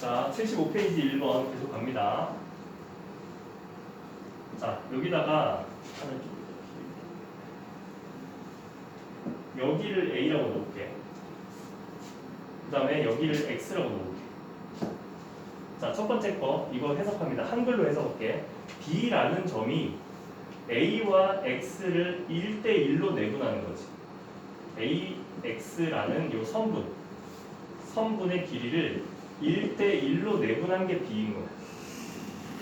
자, 75페이지 1번 계속 갑니다. 자, 여기다가 여기를 A라고 놓을게. 그 다음에 여기를 X라고 놓을게. 자, 첫 번째 거 이거 해석합니다. 한글로 해석할게. B라는 점이 A와 X를 1대1로 내분하는 거지. A, X라는 요 선분, 선분의 길이를 1대1로 내분한 게 B인 거야.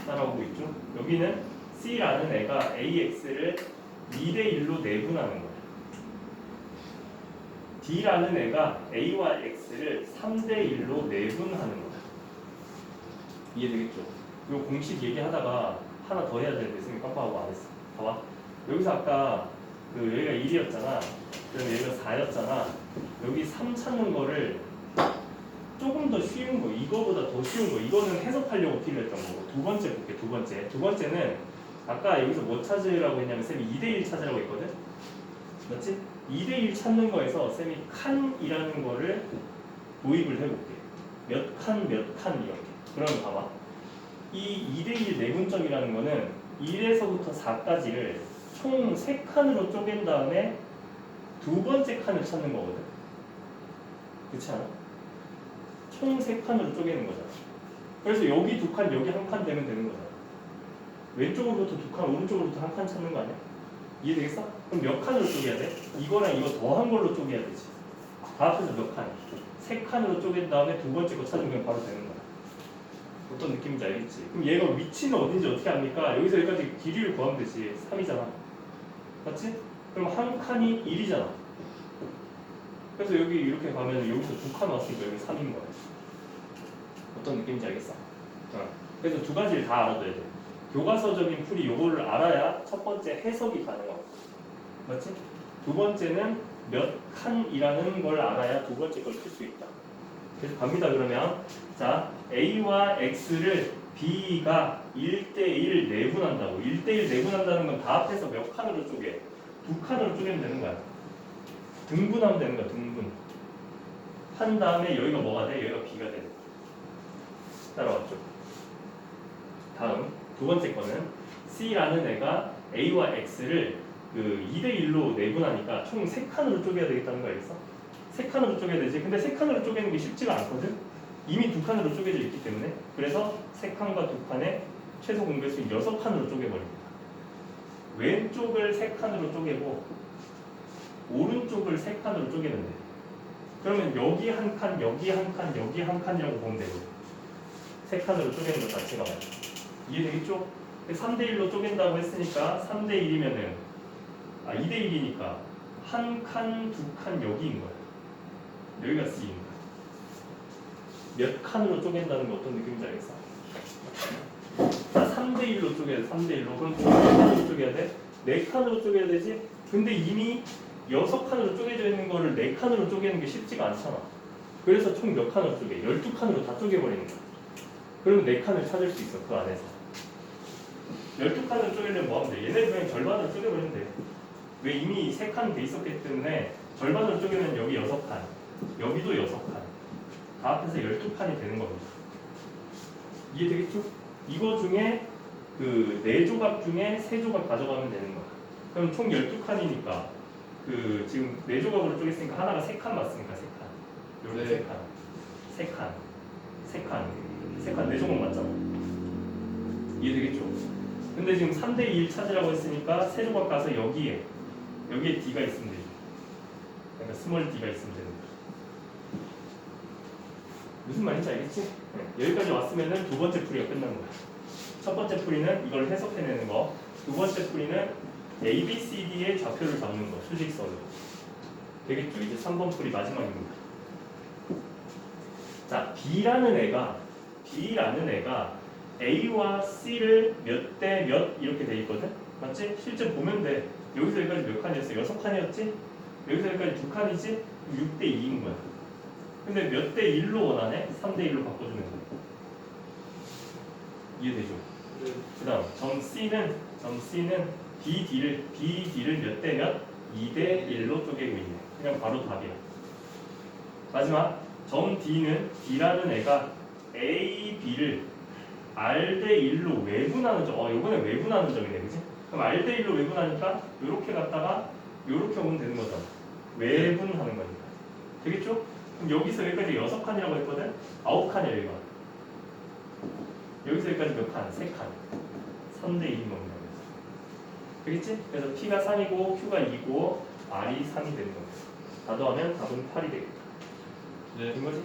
따라오고 있죠? 여기는 C라는 애가 AX를 2대1로 내분하는 거야. D라는 애가 A와 X를 3대1로 내분하는 거야. 이해되겠죠? 요 공식 얘기하다가 하나 더 해야 되는데 선생님 깜빡하고 안 했어. 봐봐. 여기서 아까 그 여기가 1이었잖아. 그럼 여기가 4였잖아. 여기 3 찾는 거를 조금 더 쉬운 거, 이거보다 더 쉬운 거, 이거는 해석하려고 필요했던 거고. 두 번째 볼게, 두 번째. 두 번째는 아까 여기서 뭐 찾으라고 했냐면 쌤이 2대1 찾으라고 했거든? 맞지? 2대1 찾는 거에서 쌤이 칸이라는 거를 도입을 해볼게. 몇 칸, 몇 칸 이렇게. 그러면 봐봐. 이 2대1 내분점이라는 거는 1에서부터 4까지를 총 3칸으로 쪼갠 다음에 두 번째 칸을 찾는 거거든. 그렇지 않아? 총 3칸으로 쪼개는 거잖아. 그래서 여기 두 칸, 여기 한 칸 되면 되는 거잖아. 왼쪽으로부터 두 칸, 오른쪽으로부터 한 칸 찾는 거 아니야? 이해되겠어? 그럼 몇 칸으로 쪼개야 돼? 이거랑 이거 더한 걸로 쪼개야 되지. 다 합해서 몇 칸? 세 칸으로 쪼갠 다음에 두 번째 거 찾으면 바로 되는 거야. 어떤 느낌인지 알겠지? 그럼 얘가 위치는 어딘지 어떻게 합니까? 여기서 여기까지 길이를 구하면 되지. 3이잖아. 맞지? 그럼 한 칸이 1이잖아. 그래서 여기 이렇게 가면 여기서 두 칸 왔으니까 여기 3인 거야. 어떤 느낌인지 알겠어? 어. 그래서 두 가지를 다 알아둬야 돼. 교과서적인 풀이 요거를 알아야 첫 번째 해석이 가능하고. 맞지? 두 번째는 몇 칸이라는 걸 알아야 두 번째 걸 풀 수 있다. 그래서 갑니다 그러면 자 A와 X를 B가 1대1 내분한다고 1대1 내분한다는 건 다 합해서 몇 칸으로 쪼개? 두 칸으로 쪼개면 되는 거야 등분하면 되는 거야 등분 한 다음에 여기가 뭐가 돼? 여기가 B가 돼 따라왔죠 다음 두 번째 거는 C라는 애가 A와 X를 그 2대1로 내분하니까 총 3칸으로 쪼개야 되겠다는 거 알겠어? 세 칸으로 쪼개야 되지. 근데 세 칸으로 쪼개는 게 쉽지가 않거든. 이미 두 칸으로 쪼개져 있기 때문에. 그래서 세 칸과 두 칸의 최소 공개수 여섯 칸으로 쪼개버립니다. 왼쪽을 세 칸으로 쪼개고 오른쪽을 세 칸으로 쪼개면 돼. 그러면 여기 한 칸, 여기 한 칸, 여기 한 칸이라고 보면 되거든. 세 칸으로 쪼개는 것 자체가 말이야. 이해되겠죠? 3대 1로 쪼갠다고 했으니까 3대 1이면은 아 2대 1이니까 한 칸, 두 칸 여기인 거야. 여기가 C인 거야. 몇 칸으로 쪼갠다는 거 어떤 느낌인지 알겠어? 자, 3대 1로 쪼개야 돼. 3대 1로. 그럼 몇 칸으로 쪼개야 돼? 4칸으로 쪼개야 되지? 근데 이미 6칸으로 쪼개져 있는 거를 4칸으로 쪼개는 게 쉽지가 않잖아. 그래서 총 몇 칸으로 쪼개? 12칸으로 다 쪼개버리는 거야. 그러면 4칸을 찾을 수 있어. 그 안에서. 12칸을 쪼개려면 뭐 하면 돼? 얘네 그냥 절반으로 쪼개버리면 돼. 왜 이미 3칸 돼 있었기 때문에 절반으로 쪼개면 여기 6칸, 여기도 6칸. 다 합해서 12칸이 되는 겁니다. 이해되겠죠? 이거 중에 그 네 조각 중에 세 조각 가져가면 되는 거야. 그럼 총 12칸이니까 그 지금 네 조각으로 쪼갰으니까 하나가 세 칸 맞습니까? 세 칸. 요렇게 네. 세 칸. 세 칸. 세 칸. 세 칸 네 조각 맞잖아. 이해되겠죠? 근데 지금 3대 1 찾으라고 했으니까 세 조각 가서 여기에 여기에 D가 있으면 되죠. 그러니까 스몰 D가 있으면 되는 거죠. 무슨 말인지 알겠지? 네. 여기까지 왔으면은 두 번째 풀이가 끝난 거야. 첫 번째 풀이는 이걸 해석해내는 거. 두 번째 풀이는 A, B, C, D의 좌표를 잡는 거. 수직선으로. 되겠죠? 이제 3번 풀이 마지막입니다. 자, B라는 애가 B라는 애가 A와 C를 몇 대 몇 이렇게 돼 있거든? 맞지? 실제 보면 돼. 여기서 여기까지 몇 칸이었어? 여섯 칸이었지? 여기서 여기까지 두 칸이지? 6대 2인 거야. 근데 몇 대 1로 원하네? 3대 1로 바꿔주면 돼. 이해되죠? 네. 그 다음 점 C는 점 C는 BD를 BD를 몇 대 몇? 2대 1로 쪼개고 있네. 그냥 바로 답이야. 마지막 점 D는 D라는 애가 A, B를 R 대 1로 외분하는 점. 어, 이번에 외분하는 점이네, 그지? 그럼 R 대 1로 외분하니까 이렇게 갔다가 이렇게 오면 되는 거잖아. 외분하는 거니까. 되겠죠? 그럼 여기서 여기까지 여섯 칸이라고 했거든? 아홉 칸이야, 이거. 여기서 여기까지 몇 칸? 세 칸. 3대 2인 겁니다. 되겠지? 그래서 P가 3이고 Q가 2고 R이 3이 되는 겁니다. 다 더하면 답은 8이 되겠다. 네. 된 거지?